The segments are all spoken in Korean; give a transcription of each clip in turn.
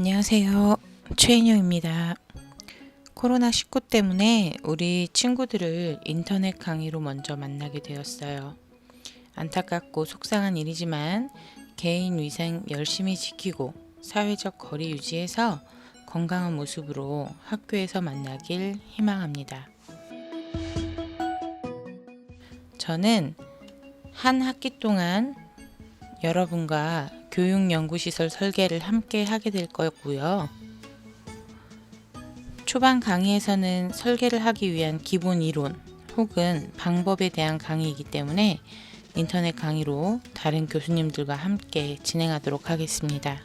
안녕하세요. 최인영입니다. 코로나19 때문에 우리 친구들을 인터넷 강의로 먼저 만나게 되었어요. 안타깝고 속상한 일이지만 개인 위생 열심히 지키고 사회적 거리 유지해서 건강한 모습으로 학교에서 만나길 희망합니다. 저는 한 학기 동안 여러분과 교육연구시설 설계를 함께 하게 될 거고요. 초반 강의에서는 설계를 하기 위한 기본 이론 혹은 방법에 대한 강의이기 때문에 인터넷 강의로 다른 교수님들과 함께 진행하도록 하겠습니다.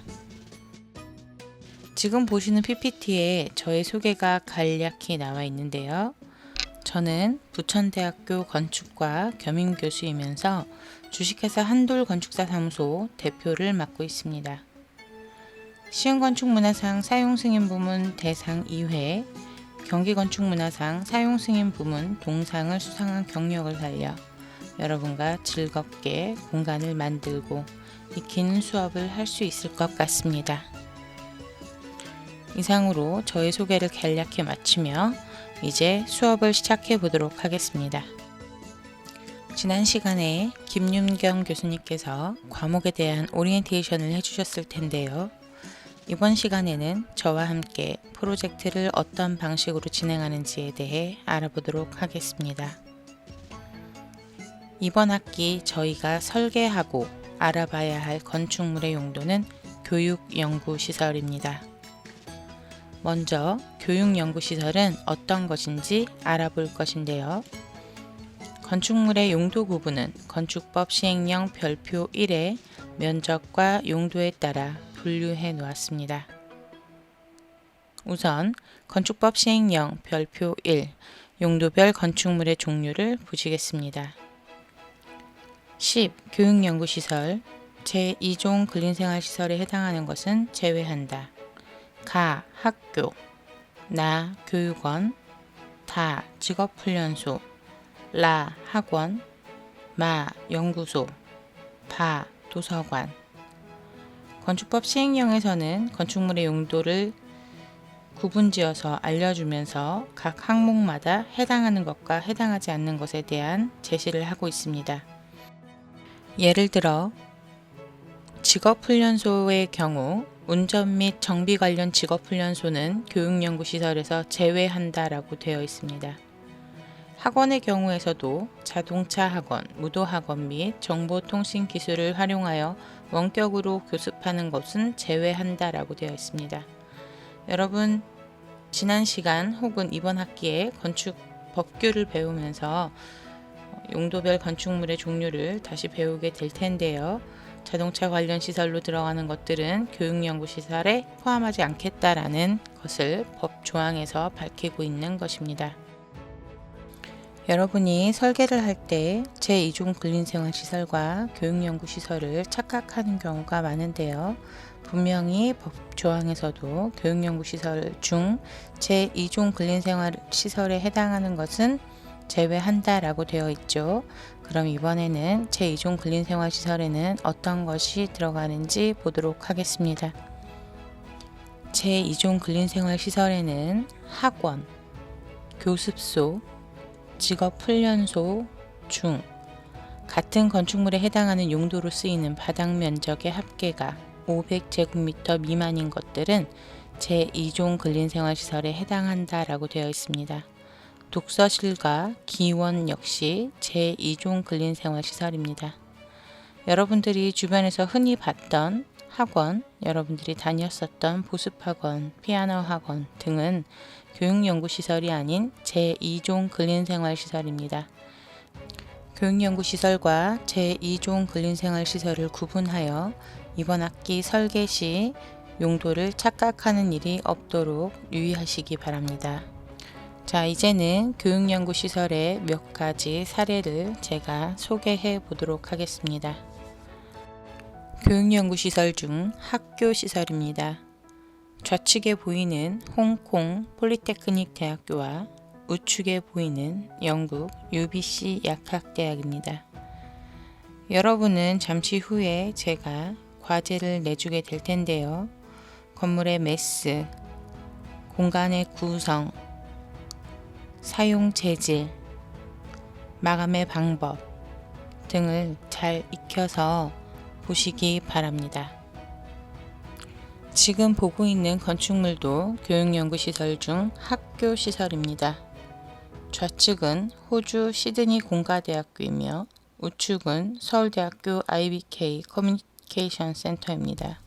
지금 보시는 PPT에 저의 소개가 간략히 나와 있는데요. 저는 부천대학교 건축과 겸임 교수이면서 주식회사 한돌 건축사 사무소 대표를 맡고 있습니다. 시흥건축문화상 사용승인 부문 대상 2회, 경기건축문화상 사용승인 부문 동상을 수상한 경력을 살려 여러분과 즐겁게 공간을 만들고 익히는 수업을 할 수 있을 것 같습니다. 이상으로 저의 소개를 간략히 마치며 이제 수업을 시작해 보도록 하겠습니다. 지난 시간에 김윤경 교수님께서 과목에 대한 오리엔테이션을 해주셨을 텐데요. 이번 시간에는 저와 함께 프로젝트를 어떤 방식으로 진행하는지에 대해 알아보도록 하겠습니다. 이번 학기 저희가 설계하고 알아봐야 할 건축물의 용도는 교육연구시설입니다. 먼저 교육연구시설은 어떤 것인지 알아볼 것인데요. 건축물의 용도 구분은 건축법 시행령 별표 1의 면적과 용도에 따라 분류해 놓았습니다. 우선 건축법 시행령 별표 1 용도별 건축물의 종류를 보시겠습니다. 10. 교육연구시설 제2종 근린생활시설에 해당하는 것은 제외한다. 가 학교 나 교육원 다 직업훈련소 라 학원 마 연구소 바 도서관 건축법 시행령에서는 건축물의 용도를 구분지어서 알려주면서 각 항목마다 해당하는 것과 해당하지 않는 것에 대한 제시를 하고 있습니다. 예를 들어 직업훈련소의 경우 운전 및 정비 관련 직업훈련소는 교육연구시설에서 제외한다라고 되어 있습니다. 학원의 경우에서도 자동차 학원, 무도 학원 및 정보통신 기술을 활용하여 원격으로 교습하는 것은 제외한다라고 되어 있습니다. 여러분, 지난 시간 혹은 이번 학기에 건축 법규를 배우면서 용도별 건축물의 종류를 다시 배우게 될 텐데요. 자동차 관련 시설로 들어가는 것들은 교육연구시설에 포함하지 않겠다라는 것을 법 조항에서 밝히고 있는 것입니다. 여러분이 설계를 할 때 제2종 근린생활시설과 교육연구시설을 착각하는 경우가 많은데요. 분명히 법 조항에서도 교육연구시설 중 제2종 근린생활시설에 해당하는 것은 제외한다라고 되어 있죠. 그럼 이번에는 제2종 근린생활시설에는 어떤 것이 들어가는지 보도록 하겠습니다. 제2종 근린생활시설에는 학원, 교습소, 직업 훈련소 중 같은 건축물에 해당하는 용도로 쓰이는 바닥 면적의 합계가 500제곱미터 미만인 것들은 제2종 근린생활시설에 해당한다라고 되어 있습니다. 독서실과 기원 역시 제2종 근린생활시설입니다. 여러분들이 주변에서 흔히 봤던 학원, 여러분들이 다녔었던 보습학원, 피아노 학원 등은 교육연구시설이 아닌 제2종 근린생활시설입니다. 교육연구시설과 제2종 근린생활시설을 구분하여 이번 학기 설계 시 용도를 착각하는 일이 없도록 유의하시기 바랍니다. 자, 이제는 교육연구시설의 몇 가지 사례를 제가 소개해 보도록 하겠습니다. 교육연구시설 중 학교 시설입니다. 좌측에 보이는 홍콩 폴리테크닉 대학교와 우측에 보이는 영국 UBC 약학대학입니다. 여러분은 잠시 후에 제가 과제를 내주게 될 텐데요. 건물의 매스, 공간의 구성, 사용 재질, 마감의 방법 등을 잘 익혀서 보시기 바랍니다. 지금 보고 있는 건축물도 교육연구시설 중 학교 시설입니다. 좌측은 호주 시드니 공가대학교이며 우측은 서울대학교 IBK 커뮤니케이션 센터입니다.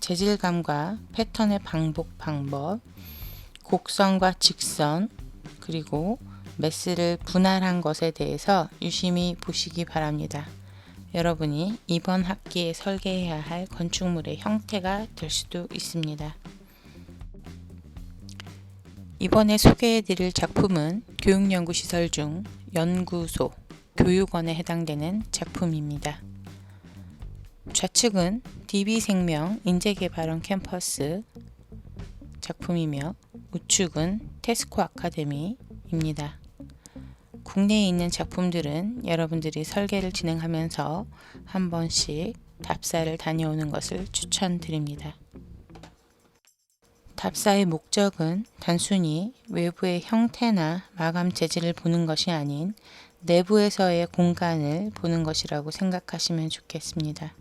재질감과 패턴의 반복 방법, 곡선과 직선, 그리고 메스를 분할한 것에 대해서 유심히 보시기 바랍니다. 여러분이 이번 학기에 설계해야 할 건축물의 형태가 될 수도 있습니다. 이번에 소개해 드릴 작품은 교육연구시설 중 연구소, 교육원에 해당되는 작품입니다. 좌측은 DB생명 인재개발원 캠퍼스 작품이며 우측은 테스코 아카데미입니다. 국내에 있는 작품들은 여러분들이 설계를 진행하면서 한 번씩 답사를 다녀오는 것을 추천드립니다. 답사의 목적은 단순히 외부의 형태나 마감 재질을 보는 것이 아닌 내부에서의 공간을 보는 것이라고 생각하시면 좋겠습니다.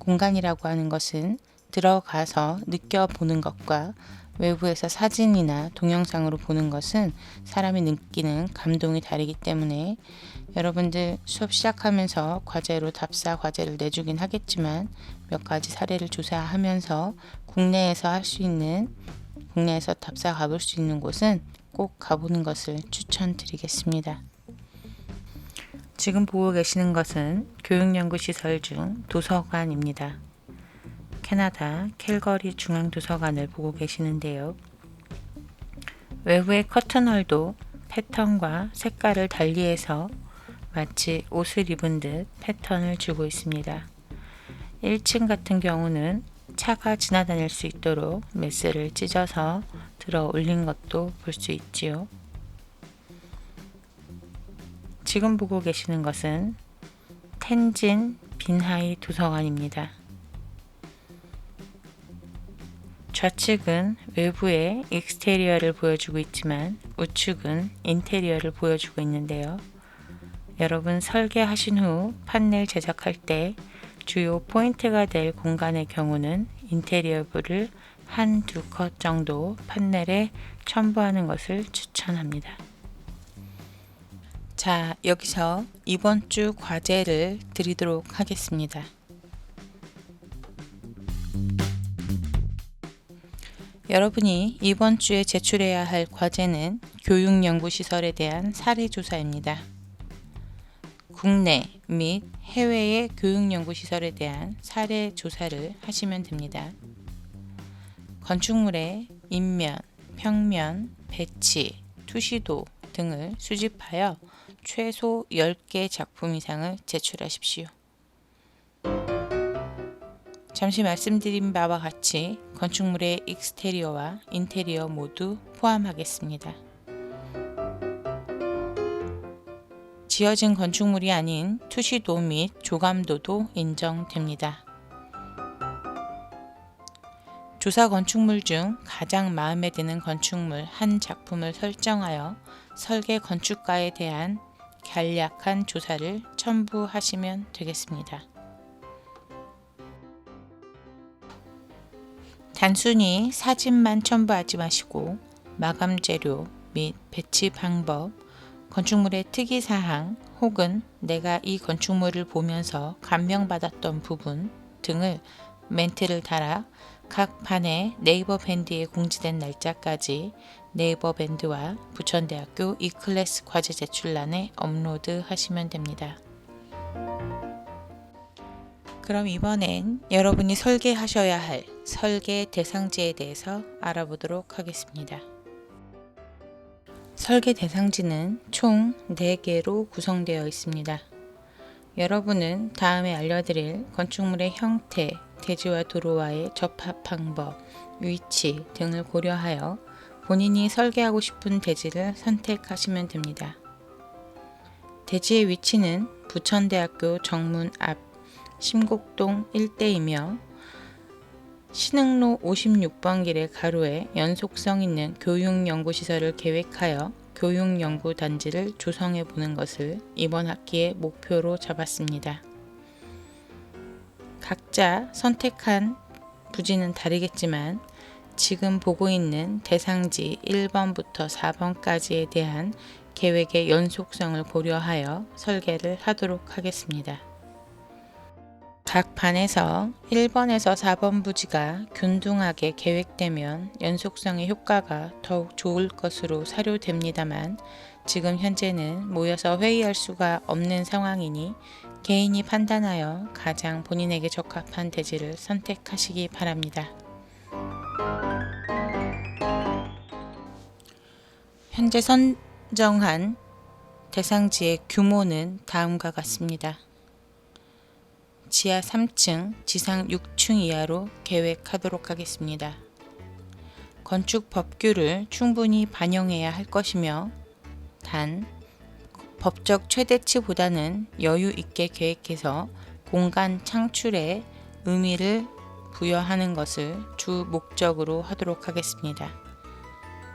공간이라고 하는 것은 들어가서 느껴보는 것과 외부에서 사진이나 동영상으로 보는 것은 사람이 느끼는 감동이 다르기 때문에 여러분들 수업 시작하면서 과제로 답사 과제를 내주긴 하겠지만 몇 가지 사례를 조사하면서 국내에서 할 수 있는 국내에서 답사 가볼 수 있는 곳은 꼭 가보는 것을 추천드리겠습니다. 지금 보고 계시는 것은 교육연구시설 중 도서관입니다. 캐나다 캘거리 중앙도서관을 보고 계시는데요. 외부의 커튼홀도 패턴과 색깔을 달리해서 마치 옷을 입은 듯 패턴을 주고 있습니다. 1층 같은 경우는 차가 지나다닐 수 있도록 메스를 찢어서 들어 올린 것도 볼 수 있지요. 지금 보고 계시는 것은 텐진 빈하이 도서관입니다. 좌측은 외부의 익스테리어를 보여주고 있지만 우측은 인테리어를 보여주고 있는데요. 여러분 설계하신 후 판넬 제작할 때 주요 포인트가 될 공간의 경우는 인테리어부를 한 두 컷 정도 판넬에 첨부하는 것을 추천합니다. 자, 여기서 이번 주 과제를 드리도록 하겠습니다. 여러분이 이번 주에 제출해야 할 과제는 교육연구시설에 대한 사례조사입니다. 국내 및 해외의 교육연구시설에 대한 사례조사를 하시면 됩니다. 건축물의 인면, 평면, 배치, 투시도 등을 수집하여 최소 10개 작품 이상을 제출하십시오. 잠시 말씀드린 바와 같이 건축물의 익스테리어와 인테리어 모두 포함하겠습니다. 지어진 건축물이 아닌 투시도 및 조감도도 인정됩니다. 조사 건축물 중 가장 마음에 드는 건축물 한 작품을 설정하여 설계 건축가에 대한 간략한 조사를 첨부하시면 되겠습니다. 단순히 사진만 첨부하지 마시고 마감 재료 및 배치 방법, 건축물의 특이 사항 혹은 내가 이 건축물을 보면서 감명받았던 부분 등을 멘트를 달아 각 판에 네이버 밴드에 공지된 날짜까지 네이버 밴드와 부천대학교 이클래스 과제 제출란에 업로드 하시면 됩니다. 그럼 이번엔 여러분이 설계하셔야 할 설계 대상지에 대해서 알아보도록 하겠습니다. 설계 대상지는 총 4개로 구성되어 있습니다. 여러분은 다음에 알려드릴 건축물의 형태, 대지와 도로와의 접합 방법, 위치 등을 고려하여 본인이 설계하고 싶은 대지를 선택하시면 됩니다. 대지의 위치는 부천대학교 정문 앞 심곡동 일대이며 신흥로 56번 길의 가로에 연속성 있는 교육연구시설을 계획하여 교육연구단지를 조성해 보는 것을 이번 학기의 목표로 잡았습니다. 각자 선택한 부지는 다르겠지만 지금 보고 있는 대상지 1번부터 4번까지에 대한 계획의 연속성을 고려하여 설계를 하도록 하겠습니다. 각 반에서 1번에서 4번 부지가 균등하게 계획되면 연속성의 효과가 더욱 좋을 것으로 사료됩니다만 지금 현재는 모여서 회의할 수가 없는 상황이니 개인이 판단하여 가장 본인에게 적합한 대지를 선택하시기 바랍니다. 현재 선정한 대상지의 규모는 다음과 같습니다. 지하 3층, 지상 6층 이하로 계획하도록 하겠습니다. 건축 법규를 충분히 반영해야 할 것이며 단 법적 최대치보다는 여유 있게 계획해서 공간 창출에 의미를 부여하는 것을 주 목적으로 하도록 하겠습니다.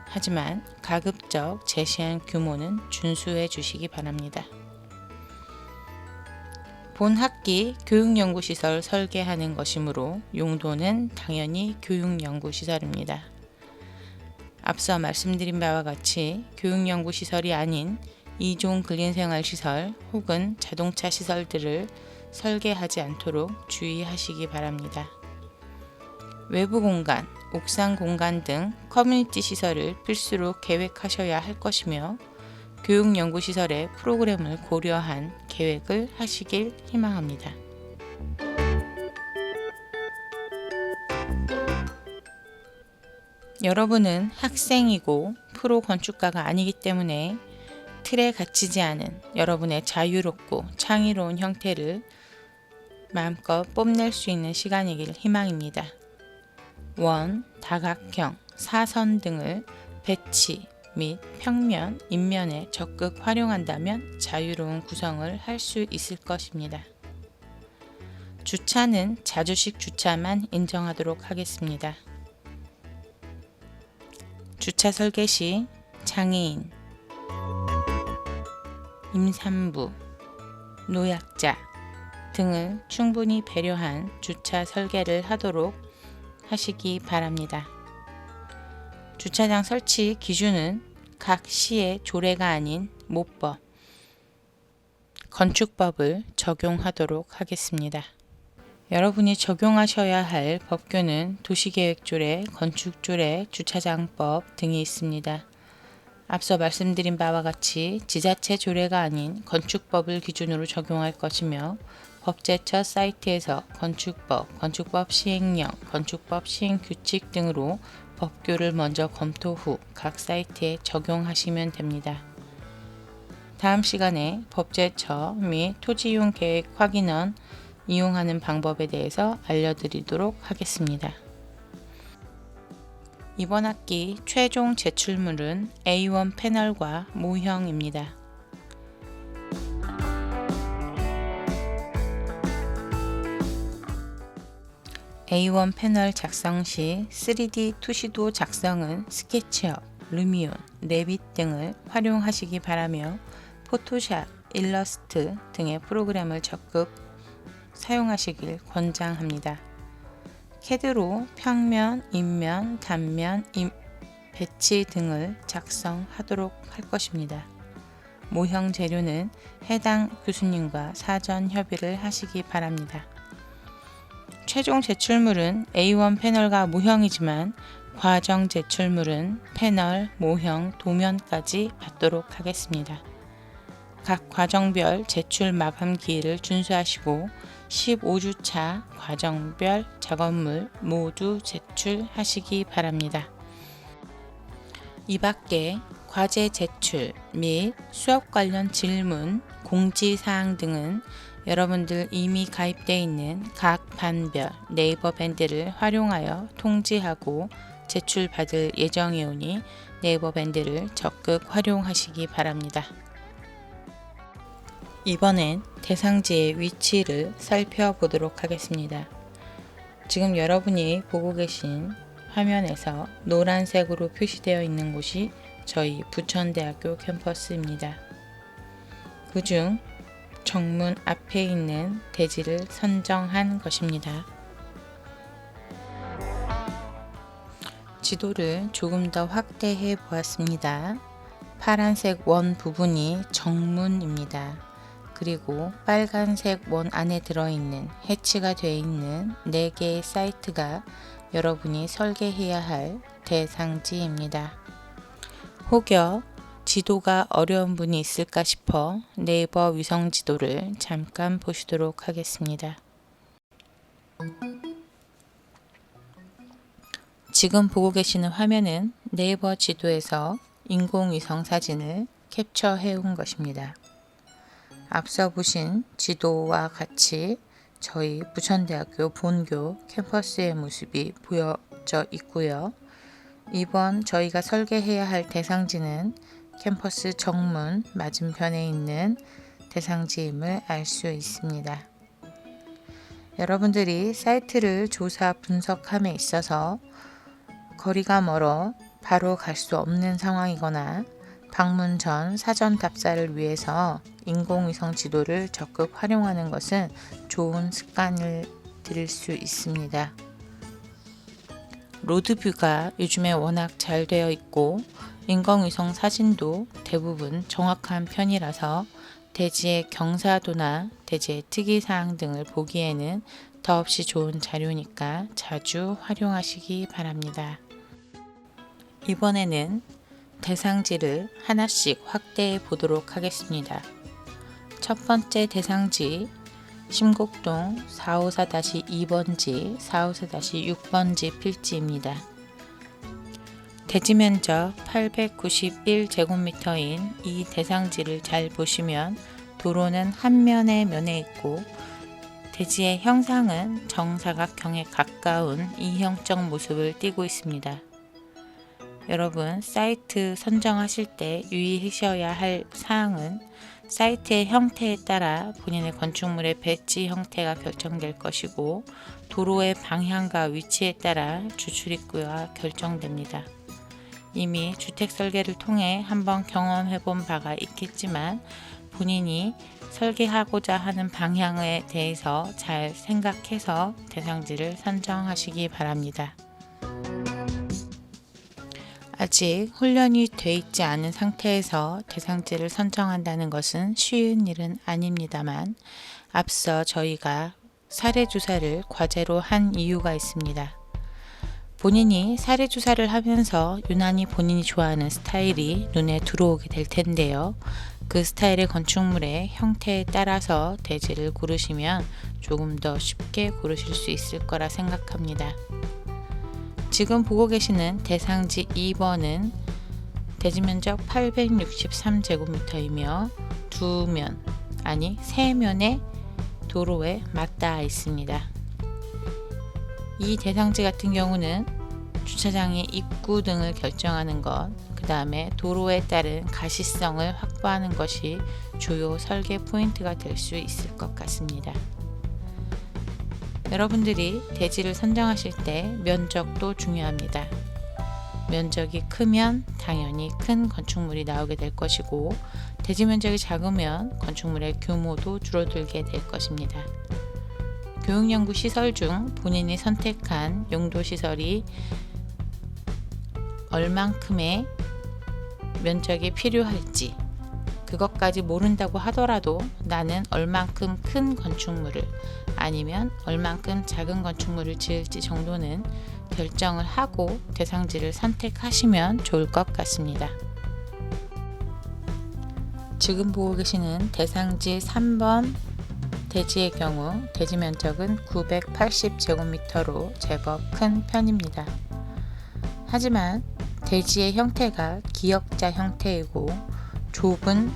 하지만 가급적 제시한 규모는 준수해 주시기 바랍니다. 본 학기 교육연구시설 설계하는 것이므로 용도는 당연히 교육연구시설입니다. 앞서 말씀드린 바와 같이 교육연구시설이 아닌 이종 근린생활시설 혹은 자동차 시설들을 설계하지 않도록 주의하시기 바랍니다. 외부 공간, 옥상 공간 등 커뮤니티 시설을 필수로 계획하셔야 할 것이며 교육연구시설의 프로그램을 고려한 계획을 하시길 희망합니다. 여러분은 학생이고 프로 건축가가 아니기 때문에 틀에 갇히지 않은 여러분의 자유롭고 창의로운 형태를 마음껏 뽐낼 수 있는 시간이길 희망입니다. 원, 다각형, 사선 등을 배치, 및 평면, 인면에 적극 활용한다면 자유로운 구성을 할 수 있을 것입니다. 주차는 자주식 주차만 인정하도록 하겠습니다. 주차 설계 시 장애인, 임산부, 노약자 등을 충분히 배려한 주차 설계를 하도록 하시기 바랍니다. 주차장 설치 기준은 각 시의 조례가 아닌 모법, 건축법을 적용하도록 하겠습니다. 여러분이 적용하셔야 할 법규는 도시계획조례, 건축조례, 주차장법 등이 있습니다. 앞서 말씀드린 바와 같이 지자체 조례가 아닌 건축법을 기준으로 적용할 것이며 법제처 사이트에서 건축법, 건축법 시행령, 건축법 시행규칙 등으로 법규를 먼저 검토 후 각 사이트에 적용하시면 됩니다. 다음 시간에 법제처 및 토지이용 계획 확인원 이용하는 방법에 대해서 알려드리도록 하겠습니다. 이번 학기 최종 제출물은 A1 패널과 모형입니다. A1 패널 작성 시 3D 투시도 작성은 스케치업, 루미온, 레빗 등을 활용하시기 바라며 포토샵, 일러스트 등의 프로그램을 적극 사용하시길 권장합니다. 캐드로 평면, 인면, 단면, 임, 배치 등을 작성하도록 할 것입니다. 모형 재료는 해당 교수님과 사전 협의를 하시기 바랍니다. 최종 제출물은 A1 패널과 모형이지만 과정 제출물은 패널, 모형, 도면까지 받도록 하겠습니다. 각 과정별 제출 마감 기일을 준수하시고 15주차 과정별 작업물 모두 제출하시기 바랍니다. 이 밖에 과제 제출 및 수업 관련 질문, 공지사항 등은 여러분들 이미 가입되어 있는 각 반별 네이버 밴드를 활용하여 통지하고 제출받을 예정이오니 네이버 밴드를 적극 활용하시기 바랍니다. 이번엔 대상지의 위치를 살펴보도록 하겠습니다. 지금 여러분이 보고 계신 화면에서 노란색으로 표시되어 있는 곳이 저희 부천대학교 캠퍼스입니다. 그중 정문 앞에 있는 대지를 선정한 것입니다. 지도를 조금 더 확대해 보았습니다. 파란색 원 부분이 정문입니다. 그리고 빨간색 원 안에 들어있는 해치가 되어 있는 4개의 사이트가 여러분이 설계해야 할 대상지입니다. 혹여 지도가 어려운 분이 있을까 싶어 네이버 위성 지도를 잠깐 보시도록 하겠습니다. 지금 보고 계시는 화면은 네이버 지도에서 인공위성 사진을 캡처해 온 것입니다. 앞서 보신 지도와 같이 저희 부천대학교 본교 캠퍼스의 모습이 보여져 있고요. 이번 저희가 설계해야 할 대상지는 캠퍼스 정문 맞은편에 있는 대상지임을 알 수 있습니다. 여러분들이 사이트를 조사 분석함에 있어서 거리가 멀어 바로 갈 수 없는 상황이거나 방문 전 사전 답사를 위해서 인공위성 지도를 적극 활용하는 것은 좋은 습관을 들일 수 있습니다. 로드뷰가 요즘에 워낙 잘 되어 있고 인공위성 사진도 대부분 정확한 편이라서 대지의 경사도나 대지의 특이사항 등을 보기에는 더없이 좋은 자료니까 자주 활용하시기 바랍니다. 이번에는 대상지를 하나씩 확대해 보도록 하겠습니다. 첫 번째 대상지 심곡동 454-2번지, 454-6번지 필지입니다. 대지 면적 891제곱미터인 이 대상지를 잘 보시면 도로는 한 면에 면해 있고 대지의 형상은 정사각형에 가까운 이형적 모습을 띠고 있습니다. 여러분 사이트 선정하실 때 유의하셔야 할 사항은 사이트의 형태에 따라 본인의 건축물의 배치 형태가 결정될 것이고 도로의 방향과 위치에 따라 주출입구가 결정됩니다. 이미 주택 설계를 통해 한번 경험해 본 바가 있겠지만 본인이 설계하고자 하는 방향에 대해서 잘 생각해서 대상지를 선정하시기 바랍니다. 아직 훈련이 돼 있지 않은 상태에서 대상지를 선정한다는 것은 쉬운 일은 아닙니다만 앞서 저희가 사례 주사를 과제로 한 이유가 있습니다. 본인이 사례 주사를 하면서 유난히 본인이 좋아하는 스타일이 눈에 들어오게 될 텐데요. 그 스타일의 건축물의 형태에 따라서 대지를 고르시면 조금 더 쉽게 고르실 수 있을 거라 생각합니다. 지금 보고 계시는 대상지 2번은 대지 면적 863제곱미터이며 두 면, 아니 세 면의 도로에 맞닿아 있습니다. 이 대상지 같은 경우는 주차장의 입구 등을 결정하는 것, 그 다음에 도로에 따른 가시성을 확보하는 것이 주요 설계 포인트가 될 수 있을 것 같습니다. 여러분들이 대지를 선정하실 때 면적도 중요합니다. 면적이 크면 당연히 큰 건축물이 나오게 될 것이고 대지 면적이 작으면 건축물의 규모도 줄어들게 될 것입니다. 교육연구 시설 중 본인이 선택한 용도 시설이 얼만큼의 면적이 필요할지 그것까지 모른다고 하더라도 나는 얼만큼 큰 건축물을 아니면 얼만큼 작은 건축물을 지을지 정도는 결정을 하고 대상지를 선택하시면 좋을 것 같습니다. 지금 보고 계시는 대상지 3번 대지의 경우 대지 면적은 980제곱미터로 제법 큰 편입니다. 하지만 대지의 형태가 기역자 형태이고 좁은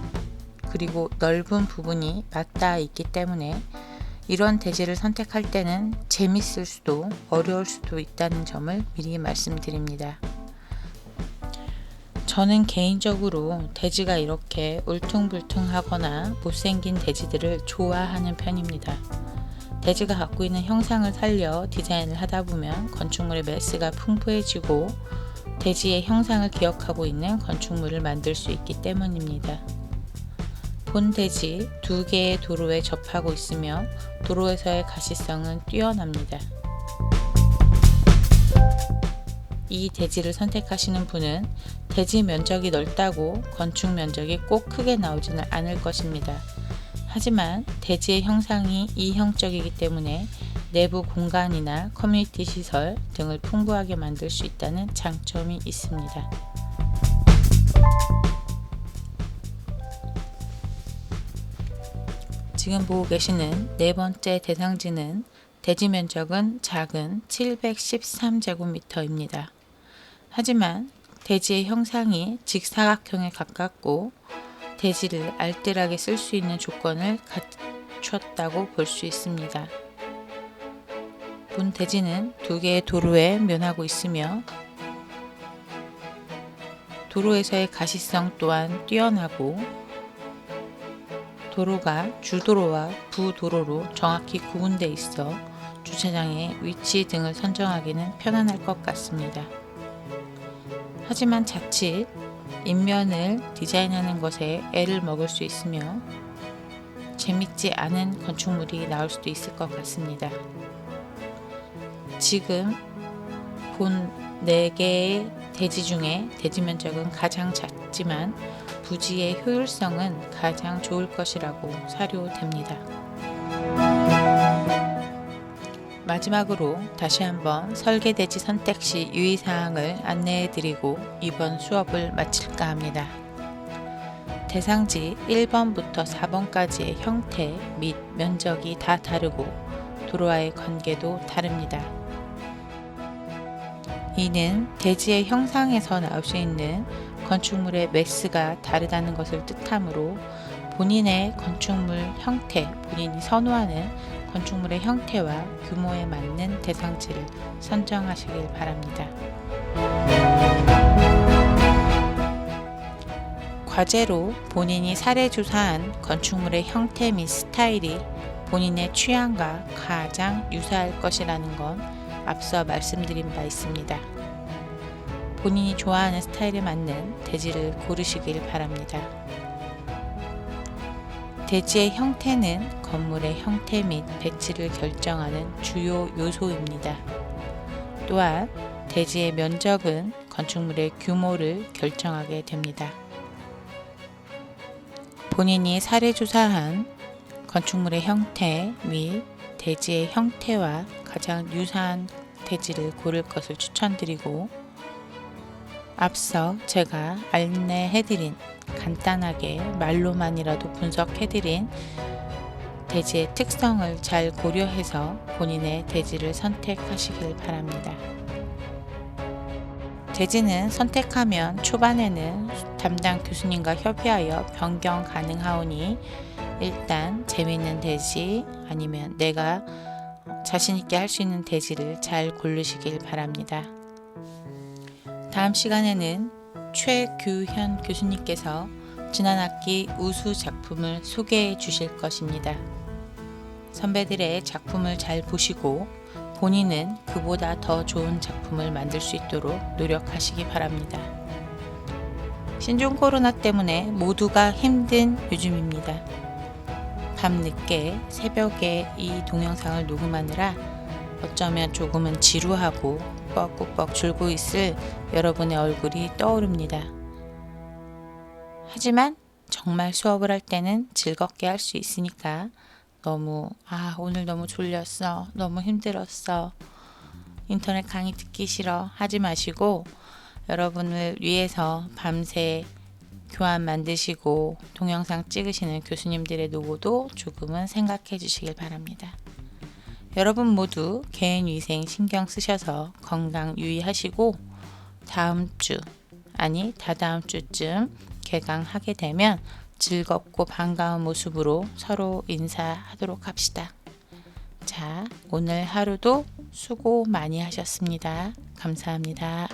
그리고 넓은 부분이 맞닿아 있기 때문에 이런 대지를 선택할 때는 재밌을 수도 어려울 수도 있다는 점을 미리 말씀드립니다. 저는 개인적으로 대지가 이렇게 울퉁불퉁하거나 못생긴 대지들을 좋아하는 편입니다. 대지가 갖고 있는 형상을 살려 디자인을 하다 보면 건축물의 매스가 풍부해지고 대지의 형상을 기억하고 있는 건축물을 만들 수 있기 때문입니다. 본 대지 두 개의 도로에 접하고 있으며 도로에서의 가시성은 뛰어납니다. 이 대지를 선택하시는 분은 대지 면적이 넓다고 건축 면적이 꼭 크게 나오지는 않을 것입니다. 하지만 대지의 형상이 이형적이기 때문에 내부 공간이나 커뮤니티 시설 등을 풍부하게 만들 수 있다는 장점이 있습니다. 지금 보고 계시는 네 번째 대상지는 대지 면적은 작은 713제곱미터입니다. 하지만 대지의 형상이 직사각형에 가깝고 대지를 알뜰하게 쓸 수 있는 조건을 갖췄다고 볼 수 있습니다. 본 대지는 두 개의 도로에 면하고 있으며 도로에서의 가시성 또한 뛰어나고 도로가 주도로와 부도로로 정확히 구분되어 있어 주차장의 위치 등을 선정하기는 편안할 것 같습니다. 하지만 자칫 인면을 디자인하는 것에 애를 먹을 수 있으며 재밌지 않은 건축물이 나올 수도 있을 것 같습니다. 지금 본 4개의 대지 중에 대지 면적은 가장 작지만 부지의 효율성은 가장 좋을 것이라고 사료됩니다. 마지막으로 다시 한번 설계대지 선택 시 유의사항을 안내해 드리고 이번 수업을 마칠까 합니다. 대상지 1번부터 4번까지의 형태 및 면적이 다 다르고 도로와의 관계도 다릅니다. 이는 대지의 형상에서 나올 수 있는 건축물의 매스가 다르다는 것을 뜻하므로 본인의 건축물 형태, 본인이 선호하는 건축물의 형태와 규모에 맞는 대상지를 선정하시길 바랍니다. 과제로 본인이 사례 조사한 건축물의 형태 및 스타일이 본인의 취향과 가장 유사할 것이라는 건 앞서 말씀드린 바 있습니다. 본인이 좋아하는 스타일에 맞는 대지를 고르시길 바랍니다. 대지의 형태는 건물의 형태 및 배치를 결정하는 주요 요소입니다. 또한 대지의 면적은 건축물의 규모를 결정하게 됩니다. 본인이 사례조사한 건축물의 형태 및 대지의 형태와 가장 유사한 대지를 고를 것을 추천드리고 앞서 제가 안내해드린 간단하게 말로만이라도 분석해드린 대지의 특성을 잘 고려해서 본인의 대지를 선택하시길 바랍니다. 대지는 선택하면 초반에는 담당 교수님과 협의하여 변경 가능하오니 일단 재미있는 대지 아니면 내가 자신있게 할 수 있는 대지를 잘 고르시길 바랍니다. 다음 시간에는 최규현 교수님께서 지난 학기 우수 작품을 소개해 주실 것입니다. 선배들의 작품을 잘 보시고 본인은 그보다 더 좋은 작품을 만들 수 있도록 노력하시기 바랍니다. 신종 코로나 때문에 모두가 힘든 요즘입니다. 밤늦게 새벽에 이 동영상을 녹음하느라 어쩌면 조금은 지루하고 꾸벅꾸벅 줄고 있을 여러분의 얼굴이 떠오릅니다. 하지만 정말 수업을 할 때는 즐겁게 할 수 있으니까 너무, 아, 오늘 너무 졸렸어. 너무 힘들었어. 인터넷 강의 듣기 싫어. 하지 마시고 여러분을 위해서 밤새 교환 만드시고 동영상 찍으시는 교수님들의 노고도 조금은 생각해 주시길 바랍니다. 여러분 모두 개인위생 신경 쓰셔서 건강 유의하시고 다음 주 아니 다다음 주쯤 개강하게 되면 즐겁고 반가운 모습으로 서로 인사하도록 합시다. 자, 오늘 하루도 수고 많이 하셨습니다. 감사합니다.